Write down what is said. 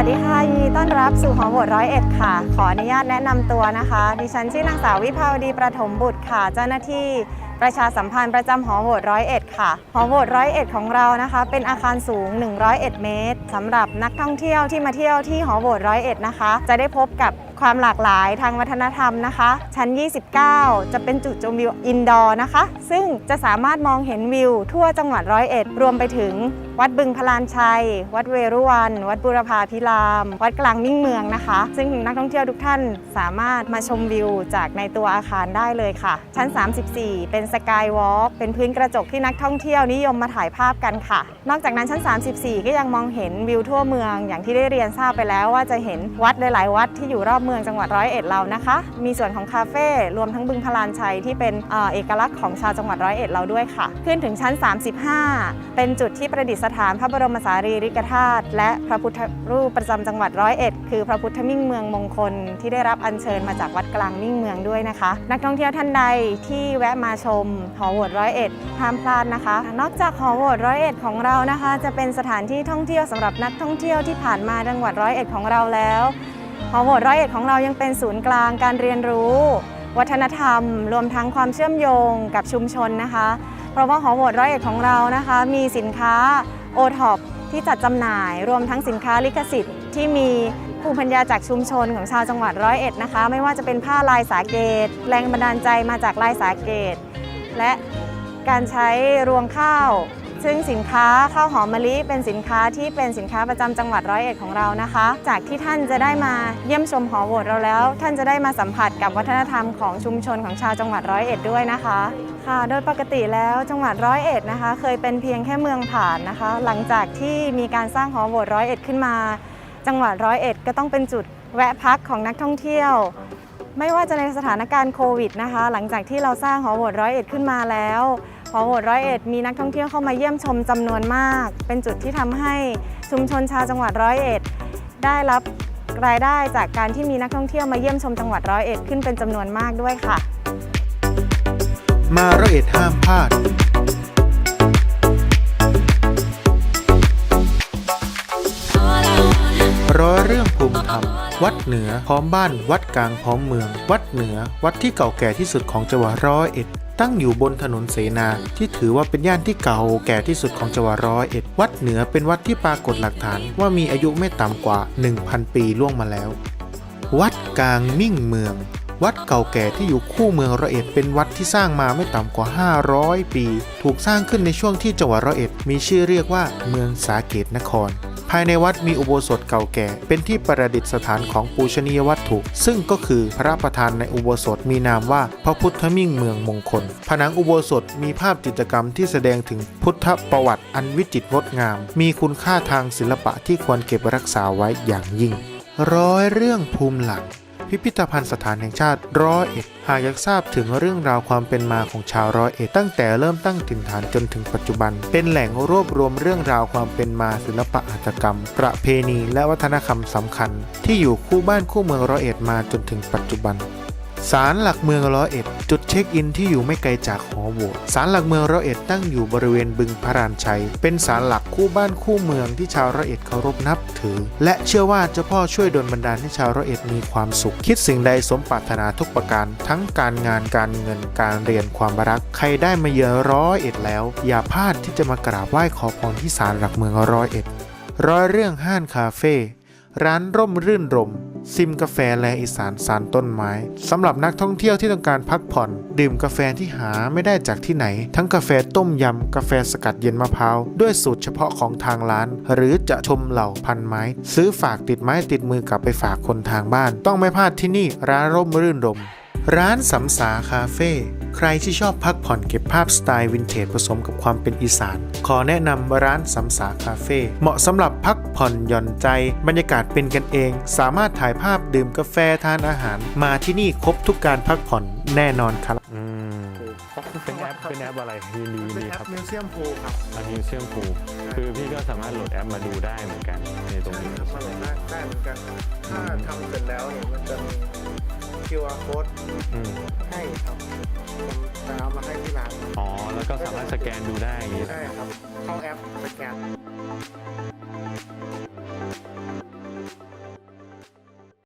วัสดีค่ะยินดีต้อนรับสู่หอโหวตร้อยเอ็ดค่ะ ขออนุญาตแนะนำตัวนะคะ ดิฉันชื่อนางสาววิภาวดีประถมบุตรค่ะ เจ้าหน้าที่ประชาสัมพันธ์ประจำหอโหวตร้อยเอ็ดค่ะ หอโหวตร้อยเอ็ดของเรานะคะ เป็นอาคารสูง 101 เมตรสำหรับนักท่องเที่ยวที่มาเที่ยวที่หอโหวตร้อยเอ็ดนะคะ จะได้พบกับ ความหลากหลายทางวัฒนธรรมนะคะ ชั้น 29 จะเป็นจุดชมวิวอินดอร์นะคะ ซึ่งจะสามารถมองเห็นวิวทั่วจังหวัดร้อยเอ็ดรวมไปถึง วัดบึงพลานชัย วัดเวรุวัน วัดบุรพาพิราม วัดกลางมิ่งเมืองนะคะ ซึ่งนักท่องเที่ยวทุกท่านสามารถมาชมวิวจากในตัวอาคารได้เลยค่ะ ชั้น 34 เป็นสกายวอล์กเป็นพื้นกระจกที่นักท่องเที่ยวนิยมมาถ่ายภาพกันค่ะ นอกจากนั้นชั้น 34 ก็ยังมองเห็นวิวทั่วเมือง อย่างที่ได้เรียนทราบไปแล้วว่าจะเห็นวัดหลาย ๆ วัดที่อยู่รอบเมืองจังหวัดร้อยเอ็ดเรานะคะ มีส่วนของคาเฟ่รวมทั้งบึงพลานชัยที่เป็นเอกลักษณ์ของชาวจังหวัดร้อยเอ็ดเราด้วยค่ะ ขึ้นถึงชั้น 35 เป็นจุดที่ประดิษฐานพระบรมสารีริกธาตุและพระพุทธรูปประจำจังหวัดร้อยเอ็ดคือพระพุทธมิ่งเมืองมงคล ที่ได้รับอัญเชิญมาจากวัดกลางมิ่งเมืองด้วยนะคะ นักท่องเที่ยวท่านใดที่แวะมาชมหอโหวตร้อยเอ็ดห้ามพลาดนะคะ นอกจากหอโหวตร้อยเอ็ดของเรานะคะ จะเป็นสถานที่ท่องเที่ยวสำหรับนักท่องเที่ยวที่ผ่านมาจังหวัดร้อยเอ็ดของเราแล้ว หอโหวตร้อยเอ็ดของเรายังเป็นศูนย์กลางการเรียนรู้ วัฒนธรรม รวมทั้งความเชื่อมโยงกับชุมชนนะคะ เพราะว่าหอโหวตร้อยเอ็ดของเรานะคะ มีสินค้าโอท็อปที่จัดจำหน่าย รวมทั้งสินค้าลิขสิทธิ์ที่มีภูมิปัญญาจากชุมชนของชาวจังหวัดร้อยเอ็ดนะคะ ไม่ว่าจะเป็นผ้าลายสาเกต แรงบันดาลใจมาจากลายสาเกต และการใช้รวงข้าว ซึ่งสินค้าข้าวหอมมะลิเป็นสินค้าที่เป็นสินค้าประจำจังหวัดร้อยเอ็ดของเรานะคะ จากที่ท่านจะได้มาเยี่ยมชมหอโหวตเราแล้ว ท่านจะได้มาสัมผัสกับวัฒนธรรมของชุมชนของชาวจังหวัดร้อยเอ็ดด้วยนะคะค่ะโดยปกติแล้วจังหวัดร้อยเอ็ดนะคะ เคยเป็นเพียงแค่เมืองผ่านนะคะ หลังจากที่มีการสร้างหอโหวตร้อยเอ็ดขึ้นมา จังหวัดร้อยเอ็ดก็ต้องเป็นจุดแวะพักของนักท่องเที่ยวไม่ว่าจะในสถานการณ์โควิดนะคะ หลังจากที่เราสร้างหอโหวตร้อยเอ็ดขึ้นมาแล้ว หอโหวตร้อยเอ็ดมีนักท่องเที่ยวเข้ามาเยี่ยมชมจำนวนมาก เป็นจุดที่ทำให้ชุมชนชาวจังหวัดร้อยเอ็ดได้รับรายได้จากการที่มีนักท่องเที่ยวมาเยี่ยมชมจังหวัดร้อยเอ็ดขึ้นเป็นจำนวนมากด้วยค่ะ มาร้อยเอ็ดห้ามพลาดร้อยเรื่องภูมิธรรม วัดเหนือพร้อมบ้าน วัดกลางพร้อมเมือง วัดเหนือ วัดที่เก่าแก่ที่สุดของจังหวัดร้อยเอ็ด ตั้งอยู่บนถนนเสนา ที่ถือว่าเป็นย่านที่เก่าแก่ที่สุดของจังหวัดร้อยเอ็ด วัดเหนือเป็นวัดที่ปรากฏหลักฐานว่ามีอายุไม่ต่ำกว่า 1,000 ปีล่วงมาแล้ว วัดกลางมิ่งเมือง วัดเก่าแก่ที่อยู่คู่เมืองร้อยเอ็ดเป็นวัดที่สร้างมาไม่ต่ำกว่า 500 ปี ถูกสร้างขึ้นในช่วงที่จังหวัดร้อยเอ็ดมีชื่อเรียกว่าเมืองสาเกตนคร ภายในวัดมีอุโบสถเก่าแก่ เป็นที่ประดิษฐานของปูชนียวัตถุ ซึ่งก็คือพระประธานในอุโบสถมีนามว่าพระพุทธมิ่งเมืองมงคล ผนังอุโบสถมีภาพจิตรกรรมที่แสดงถึงพุทธประวัติอันวิจิตรงดงาม มีคุณค่าทางศิลปะที่ควรเก็บรักษาไว้อย่างยิ่ง ร้อยเรื่องภูมิหลัง พิพิธภัณฑ์สถานแห่งชาติร้อยเอ็ดหากอยากทราบถึงเรื่องราวความเป็นมาของชาวร้อยเอ็ดตั้งแต่เริ่มตั้งถิ่นฐานจนถึงปัจจุบัน เป็นแหล่งรวบรวมเรื่องราวความเป็นมาศิลปะหัตกรรม ประเพณีและวัฒนธรรมสำคัญ ที่อยู่คู่บ้านคู่เมืองร้อยเอ็ดมาจนถึงปัจจุบัน ศาลหลักเมืองร้อยเอ็ด จุดเช็คอินที่อยู่ไม่ไกลจากหอโหวตศาลหลักเมืองร้อยเอ็ดตั้งอยู่บริเวณบึงพระรานชัย เป็นศาลหลักคู่บ้านคู่เมืองที่ชาวร้อยเอ็ดเคารพนับถือ และเชื่อว่าเจ้าพ่อช่วยดลบันดาลให้ชาวร้อยเอ็ดมีความสุข คิดสิ่งใดสมปรารถนาทุกประการ ทั้งการงานการเงินการเรียนความรัก ใครได้มาเยือนร้อยเอ็ดแล้ว อย่าพลาดที่จะมากราบไหว้ขอพรที่ศาลหลักเมืองร้อยเอ็ดร้อยเรื่องห้านคาเฟ่ ร้านร่มรื่นรม ซิมกาแฟแลอีสานสารต้นไม้สำหรับนักท่องเที่ยวที่ต้องการพักผ่อน ดื่มกาแฟที่หาไม่ได้จากที่ไหน ทั้งกาแฟต้มยำ กาแฟสกัดเย็นมะพร้าว ด้วยสูตรเฉพาะของทางร้าน หรือจะชมเหล่าพันไม้ ซื้อฝากติดไม้ติดมือกลับไปฝากคนทางบ้าน ต้องไม่พลาดที่นี่ร้านร่มรื่นรม ร้านสำสาคาเฟ่ใครที่ชอบพักผ่อนเก็บภาพสไตล์วินเทจผสมกับความเป็นอีสาน ขอแนะนำร้านสำสาคาเฟ่เหมาะสำหรับพักผ่อนหย่อนใจ บรรยากาศเป็นกันเอง สามารถถ่ายภาพดื่มกาแฟทานอาหาร มาที่นี่ครบทุกการพักผ่อนแน่นอนครับอืม เป็นแอปเป็นแอปอะไรยินดียินเป็นดีแอครัปบมิวเซียมพูครับอันนี้เชื่อมผูคือพี่ก็สามารถโหลดแอปมาดูได้เหมือนกันในตรงใช่นี้ ครับมาโหลดได้ได้เหมือนกัน ถ้าทำเสร็จแล้วเนี่ยมันจะมี QR code อืมให้ครับแต่เอามาให้ที่ร้านอ๋อแล้วก็สามารถสแกนดูได้อย่างนี้ ใช่ครับ เข้าแอปสแกน